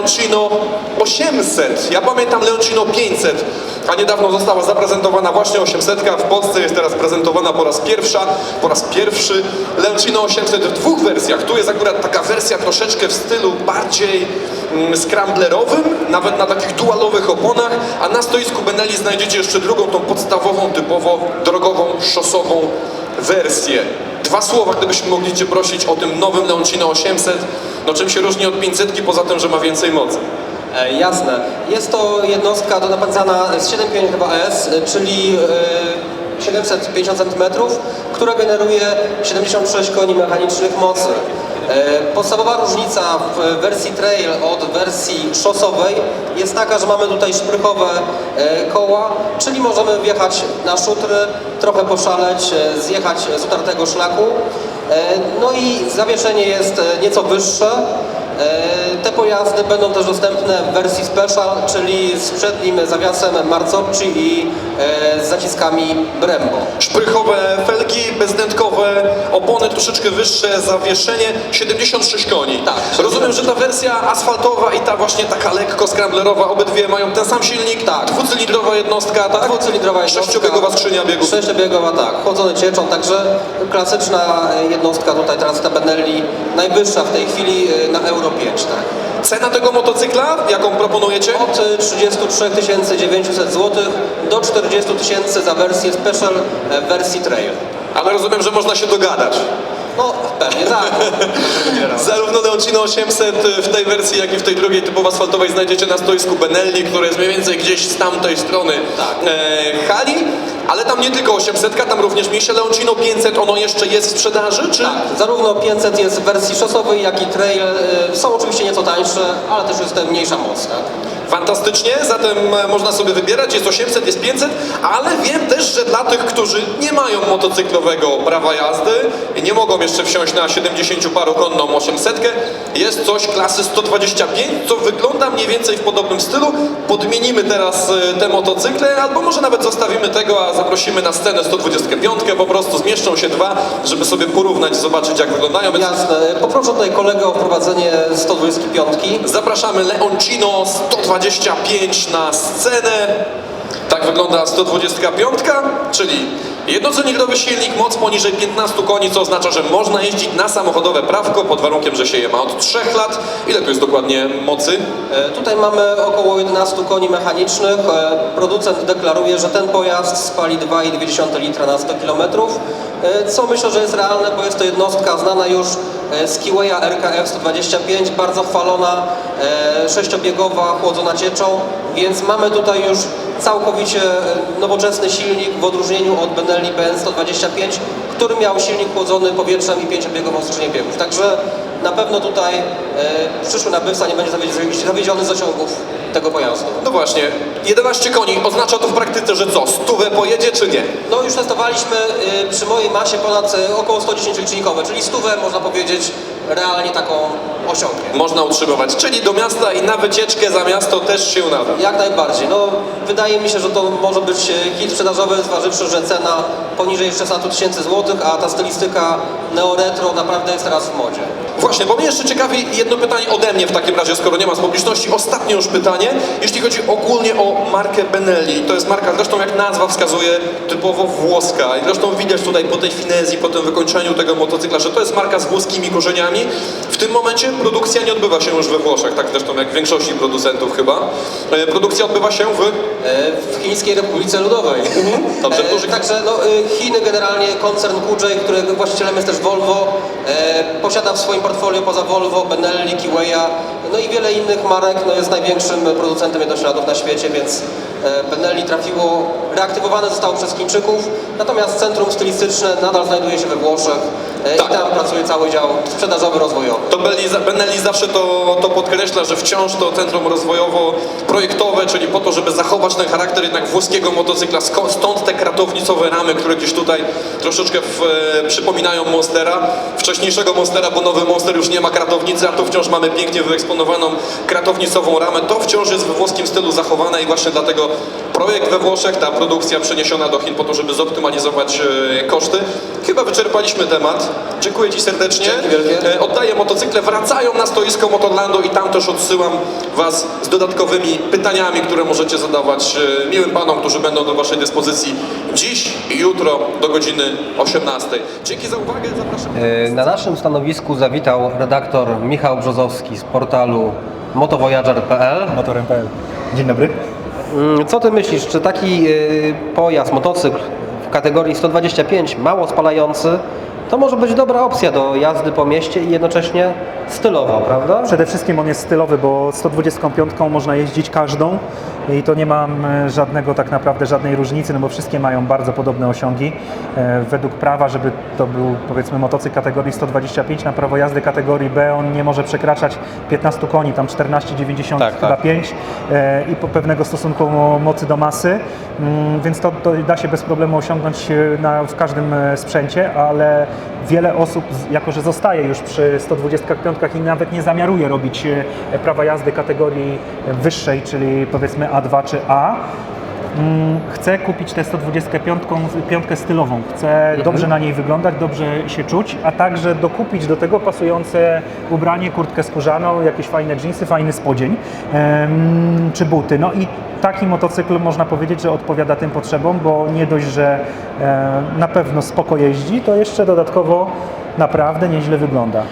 Leoncino 800. Ja pamiętam Leoncino 500, a niedawno została zaprezentowana właśnie 800. W Polsce jest teraz prezentowana po raz pierwsza, po raz pierwszy Leoncino 800 w dwóch wersjach. Tu jest akurat taka wersja troszeczkę w stylu bardziej mm, scramblerowym, nawet na takich dualowych oponach, a na stoisku Benelli znajdziecie jeszcze drugą, tą podstawową, typowo drogową, szosową wersję. Dwa słowa, gdybyśmy mogli Cię prosić o tym nowym Leoncino 800. No czym się różni od 500 poza tym, że ma więcej mocy? E, jasne. Jest to jednostka napędzana z 7.5 chyba S, e, czyli e, 750 cm, która generuje 76 koni mechanicznych mocy. E, Podstawowa różnica w wersji trail od wersji szosowej jest taka, że mamy tutaj szprychowe e, koła, czyli możemy wjechać na szutry, trochę poszaleć, e, zjechać z utartego szlaku. No i zawieszenie jest nieco wyższe. Te pojazdy będą też dostępne w wersji Special, czyli z przednim zawiasem Marzocchi i e, z zaciskami Brembo. Szprychowe felgi, bezdętkowe, opony troszeczkę wyższe, zawieszenie, 76 koni. Tak. Rozumiem, że ta wersja asfaltowa i ta właśnie taka lekko scramblerowa, obydwie mają ten sam silnik, Tak. dwucylindrowa jednostka, tak? Dwucylindrowa jednostka. Sześciobiegowa skrzynia biegów. Sześciobiegowa, tak, chłodzony cieczą, także klasyczna e, jednostka tutaj, Transita Benelli, najwyższa w tej chwili e, na Euro 5, tak. Cena tego motocykla, jaką proponujecie? Od e, 33 900 zł do 40 000 za wersję Special e, w wersji Trail. Ale rozumiem, że można się dogadać. No, pewnie tak. Zarówno Leoncino 800 w tej wersji, jak i w tej drugiej typowo asfaltowej znajdziecie na stoisku Benelli, które jest mniej więcej gdzieś z tamtej strony Tak. e, hali. Ale tam nie tylko 800, tam również mieście Leoncino 500, ono jeszcze jest w sprzedaży, czy? Tak, zarówno 500 jest w wersji szosowej, jak i trail. y, Są oczywiście nieco tańsze, ale też jest mniejsza moc. Tak? Fantastycznie, zatem e, można sobie wybierać, jest 800, jest 500, ale wiem też, że dla tych, którzy nie mają motocyklowego prawa jazdy i nie mogą jeszcze wsiąść na 70 parukonną 800, jest coś klasy 125, co wygląda mniej więcej w podobnym stylu. Podmienimy teraz e, te motocykle, albo może nawet zostawimy tego, a zaprosimy na scenę 125, po prostu zmieszczą się dwa, żeby sobie porównać, zobaczyć jak wyglądają. Więc Jasne. Poproszę tutaj kolegę o wprowadzenie 125. Zapraszamy Leoncino 125 na scenę. Tak wygląda 125, czyli jednocylindrowy silnik, moc poniżej 15 koni, co oznacza, że można jeździć na samochodowe prawko pod warunkiem, że się je ma od 3 lat. Ile to jest dokładnie mocy? E, Tutaj mamy około 11 koni mechanicznych. E, Producent deklaruje, że ten pojazd spali 2,2 litra na 100 km, e, co myślę, że jest realne, bo jest to jednostka znana już z Kiweya RKF 125, bardzo chwalona, e, sześciobiegowa, chłodzona cieczą, więc mamy tutaj już całkowicie e, nowoczesny silnik w odróżnieniu od Benelli BN 125, który miał silnik chłodzony powietrzem i pięciobiegową skrzynię biegów. Także na pewno tutaj e, przyszły nabywca nie będzie zawiedzi- zawiedziony z osiągów tego pojazdu. No właśnie, 11 koni, oznacza to w praktyce, że co, stówę pojedzie czy nie? No już testowaliśmy y, przy mojej masie ponad y, około 110 licznikowe, czyli stówę można powiedzieć realnie taką osiągnie. Można utrzymywać, czyli do miasta i na wycieczkę za miasto też się nada. Jak najbardziej. No, wydaje mi się, że to może być y, hit sprzedażowy, zważywszy, że cena poniżej 16 tysięcy złotych, a ta stylistyka neo-retro naprawdę jest teraz w modzie. Właśnie, bo mnie jeszcze ciekawi jedno pytanie ode mnie w takim razie, skoro nie ma z publiczności. Ostatnie już pytanie, jeśli chodzi ogólnie o markę Benelli. To jest marka, zresztą jak nazwa wskazuje, typowo włoska. I zresztą widać tutaj po tej finezji, po tym wykończeniu tego motocykla, że to jest marka z włoskimi korzeniami. W tym momencie produkcja nie odbywa się już we Włoszech, tak zresztą jak w większości producentów chyba. E, Produkcja odbywa się w... E, w Chińskiej Republice Ludowej. Dobrze, E, Także no, y, Chiny generalnie, koncern QJ, którego właścicielem jest też Volvo, e, posiada w swoim portfolio poza Volvo, Benelli, Kiweya, no i wiele innych marek, no jest największym producentem jednośladów na świecie, więc Benelli trafiło, reaktywowane zostało przez Chińczyków, natomiast centrum stylistyczne nadal znajduje się we Włoszech e, Tak. i tam pracuje cały dział sprzedażowy, rozwojowy. To Benelli, zawsze to, to podkreśla, że wciąż to centrum rozwojowo-projektowe, czyli po to, żeby zachować ten charakter jednak włoskiego motocykla. Stąd te kratownicowe ramy, które gdzieś tutaj troszeczkę w, e, przypominają Monstera. Wcześniejszego Monstera, bo nowy Monster już nie ma kratownicy, a tu wciąż mamy pięknie wyeksponowaną kratownicową ramę. To wciąż jest we włoskim stylu zachowane i właśnie dlatego projekt we Włoszech, ta produkcja przeniesiona do Chin po to, żeby zoptymalizować e, koszty. Chyba wyczerpaliśmy temat. Dziękuję Ci serdecznie. Dzięki. E, Oddaję motocykle, wracają na stoisko Motorlandu i tam też odsyłam Was z dodatkowymi pytaniami, które możecie zadawać e, miłym panom, którzy będą do Waszej dyspozycji dziś i jutro do godziny 18. Dzięki za uwagę, zapraszam. Na naszym stanowisku zawitał redaktor Michał Brzozowski z portalu motovoyager.pl. Motorem.pl. Dzień dobry. Mm, Co ty myślisz, czy taki y, pojazd, motocykl w kategorii 125, mało spalający, to może być dobra opcja do jazdy po mieście i jednocześnie stylowa, prawda? Przede wszystkim on jest stylowy, bo 125 można jeździć każdą i to nie mam e, żadnego tak naprawdę żadnej różnicy, no bo wszystkie mają bardzo podobne osiągi. E, Według prawa, żeby to był powiedzmy motocykl kategorii 125 na prawo jazdy kategorii B, on nie może przekraczać 15 koni, tam 14,90 Tak, chyba tak. 5 e, i pewnego stosunku mo- mocy do masy, Mm, więc to, to da się bez problemu osiągnąć na, w każdym sprzęcie, ale wiele osób, jako że zostaje już przy 125 i nawet nie zamiaruje robić e, prawa jazdy kategorii wyższej, czyli powiedzmy A2 czy A, mm, chce kupić tę 125 piątkę stylową, chce dobrze na niej wyglądać, dobrze się czuć, a także dokupić do tego pasujące ubranie, kurtkę skórzaną, jakieś fajne dżinsy, fajny spodzień czy buty. No i taki motocykl można powiedzieć, że odpowiada tym potrzebom, bo nie dość, że e, na pewno spoko jeździ, to jeszcze dodatkowo naprawdę nieźle wygląda.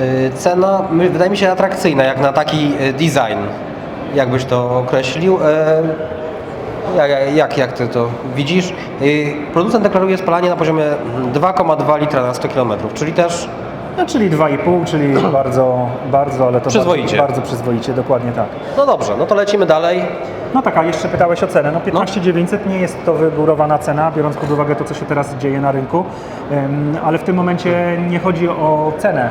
Y, Cena wydaje mi się atrakcyjna, jak na taki y, design. Jak byś to określił? Jak, jak, jak ty to widzisz? Y, Producent deklaruje spalanie na poziomie mm, 2,2 litra na 100 km, czyli też No, czyli 2,5, czyli bardzo, bardzo, ale to Przyzwoicie. Bardzo, bardzo przyzwoicie, dokładnie tak. No dobrze, no to lecimy dalej. No tak, a jeszcze pytałeś o cenę. No 15 900 nie jest to wygórowana cena, biorąc pod uwagę to, co się teraz dzieje na rynku, ale w tym momencie nie chodzi o cenę.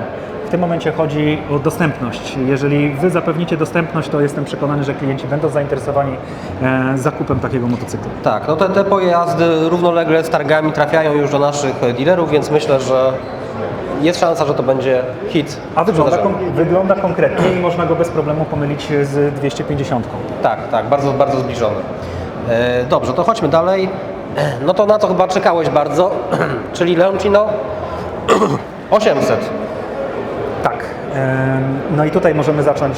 W tym momencie chodzi o dostępność. Jeżeli Wy zapewnicie dostępność, to jestem przekonany, że klienci będą zainteresowani e, zakupem takiego motocykla. Tak, no te, te pojazdy równolegle z targami trafiają już do naszych dealerów, więc myślę, że jest szansa, że to będzie hit. A wygląda, kon- wygląda konkretnie i można go bez problemu pomylić z 250. Tak, tak, bardzo, bardzo zbliżony. E, dobrze, to chodźmy dalej. No to na to chyba czekałeś bardzo, czyli Leoncino 800. No i tutaj możemy zacząć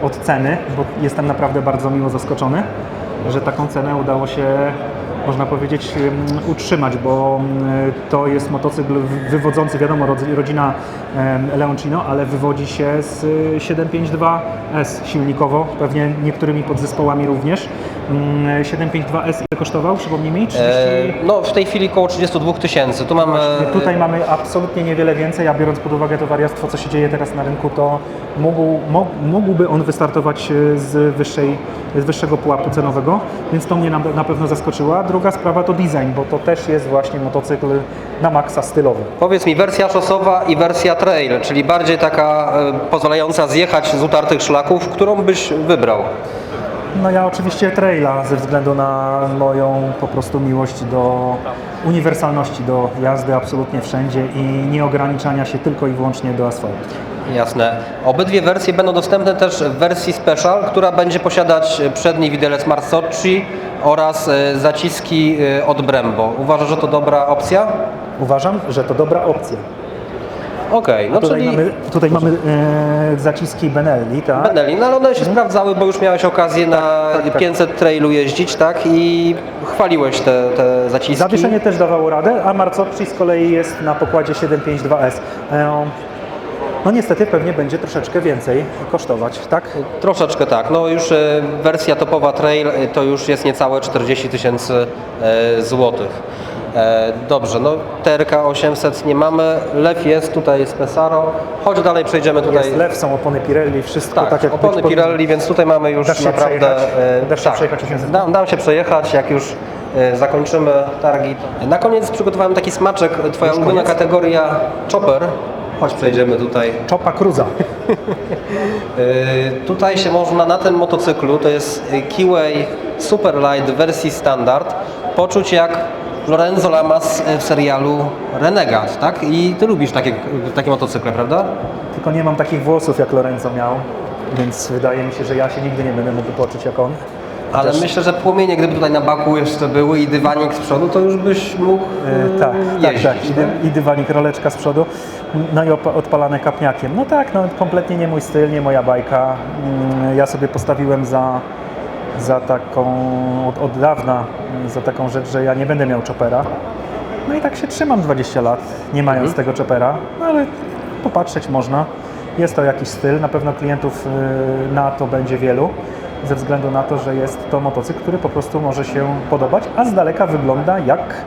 e, od ceny, bo jestem naprawdę bardzo miło zaskoczony, że taką cenę udało się, można powiedzieć, utrzymać, bo to jest motocykl wy- wywodzący, wiadomo, rodz- rodzina Leoncino, ale wywodzi się z y, 752S silnikowo, pewnie niektórymi podzespołami również. Mm, 752S ile kosztował, przypomnij mi? 30... E, no w tej chwili około 32 tysięcy. Tu mamy... Tutaj mamy absolutnie niewiele więcej, a biorąc pod uwagę to wariactwo, co się dzieje teraz na rynku, to mógł, mógłby on wystartować e, z, wyższej, z wyższego pułapu cenowego, więc to mnie na, na pewno zaskoczyła. Druga sprawa to design, bo to też jest właśnie motocykl na maksa stylowy. Powiedz mi, wersja szosowa i wersja trail, czyli bardziej taka e, pozwalająca zjechać z utartych szlaków, którą byś wybrał? No ja oczywiście traila ze względu na moją po prostu miłość do uniwersalności, do jazdy absolutnie wszędzie i nieograniczania się tylko i wyłącznie do asfaltu. Jasne. Obydwie wersje będą dostępne też w wersji Special, która będzie posiadać przedni widelec Marsocci oraz e, zaciski e, od Brembo. Uważasz, że to dobra opcja? Uważam, że to dobra opcja. Okej, no Tutaj czyli mamy, tutaj mamy e, zaciski Benelli, tak? Benelli, no ale one się sprawdzały, bo już miałeś okazję na tak, tak. 500 trailu jeździć, tak? I chwaliłeś te, te zaciski. Zawieszenie też dawało radę, a Marzocchi z kolei jest na pokładzie 752S. E, No niestety pewnie będzie troszeczkę więcej kosztować, tak? Troszeczkę tak. No już e, wersja topowa trail e, to już jest niecałe 40 tysięcy e, złotych. Dobrze, no TRK 800 nie mamy, Lew jest, tutaj jest Pesaro. Chodź dalej, przejdziemy tutaj. Jest lew, są opony Pirelli, wszystko Tak, tak, jak opony być. Pirelli, więc tutaj mamy już Dasz się naprawdę... przejechać? Dasz się przejechać 800? Dam, dam się przejechać, jak już zakończymy targi. Na koniec przygotowałem taki smaczek, twoja ulubiona kategoria chopper. Chodź, przejdziemy tutaj. Czopa Cruza. Y, Tutaj się można na tym motocyklu, to jest Keyway Superlight w wersji standard, poczuć jak Lorenzo Lamas w serialu Renegade, tak? I ty lubisz takie, takie motocykle, prawda? Tylko nie mam takich włosów jak Lorenzo miał, więc wydaje mi się, że ja się nigdy nie będę mógł poczuć jak on. Ale myślę, że płomienie, gdyby tutaj na baku jeszcze były i dywanik z przodu, to już byś mógł E, tak, mm, tak, jeździć. tak. I, dy, I dywanik, roleczka z przodu, no i odpalane kapniakiem. No tak, no kompletnie nie mój styl, nie moja bajka. Mm, Ja sobie postawiłem za, za taką, od, od dawna, mm, za taką rzecz, że ja nie będę miał chopera. No i tak się trzymam 20 lat, nie mając Mhm. tego chopera, no ale popatrzeć można. Jest to jakiś styl, na pewno klientów y, na to będzie wielu, ze względu na to, że jest to motocykl, który po prostu może się podobać, a z daleka wygląda jak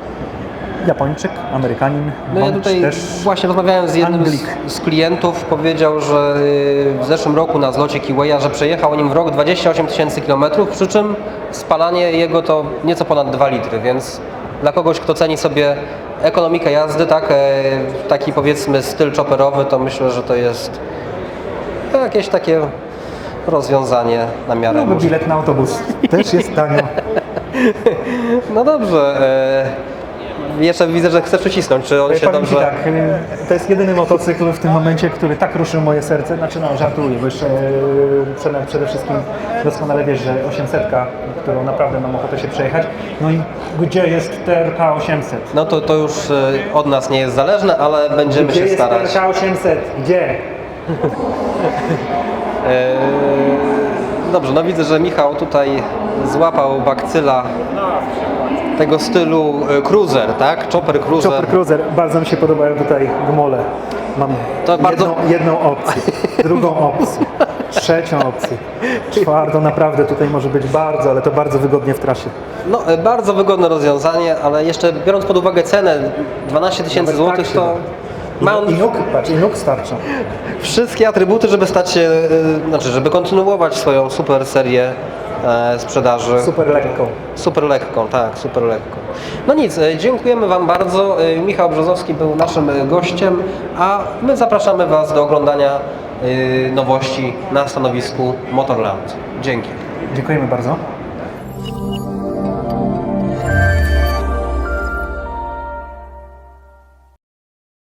Japończyk, Amerykanin, No ja tutaj też właśnie rozmawiałem z jednym z, z klientów, powiedział, że y, w zeszłym roku na zlocie Kiwaya, że przejechał nim w rok 28 tysięcy kilometrów, przy czym spalanie jego to nieco ponad 2 litry, więc dla kogoś, kto ceni sobie ekonomikę jazdy, tak, e, taki powiedzmy styl chopperowy, to myślę, że to jest jakieś takie rozwiązanie na miarę. możliwe. bilet na autobus. Też jest tanio. No dobrze. E, jeszcze widzę, że chcesz przycisnąć, czy on się Powiem dobrze... tak, y, to jest jedyny motocykl w tym momencie, który tak ruszył moje serce. Znaczy no, żartuję, bo jeszcze przede, przede wszystkim doskonale wiesz, że 800, którą naprawdę mam ochotę się przejechać. No i gdzie jest TRK 800? No to, to już e, od nas nie jest zależne, ale będziemy Gdzie się jest starać. TRK 800? Gdzie? E, dobrze, no widzę, że Michał tutaj złapał bakcyla tego stylu e, cruiser, tak? Chopper cruiser. Chopper Cruiser, bardzo mi się podobają tutaj gmole. Mam To bardzo- jedną, jedną opcję, drugą opcję, trzecią opcję, czwartą. Naprawdę tutaj może być bardzo, ale to bardzo wygodnie w trasie. No e, bardzo wygodne rozwiązanie, ale jeszcze biorąc pod uwagę cenę 12 tysięcy tak złotych, to I, ma on I nóg, patrz, i nóg starczą. wszystkie atrybuty, żeby stać się, e, znaczy żeby kontynuować swoją super serię e, sprzedaży. Super lekką. Super lekką, tak, super lekką. No nic, e, dziękujemy Wam bardzo. E, Michał Brzozowski był naszym e, gościem, a my zapraszamy Was do oglądania e, nowości na stanowisku Motorland. Dzięki. Dziękujemy bardzo.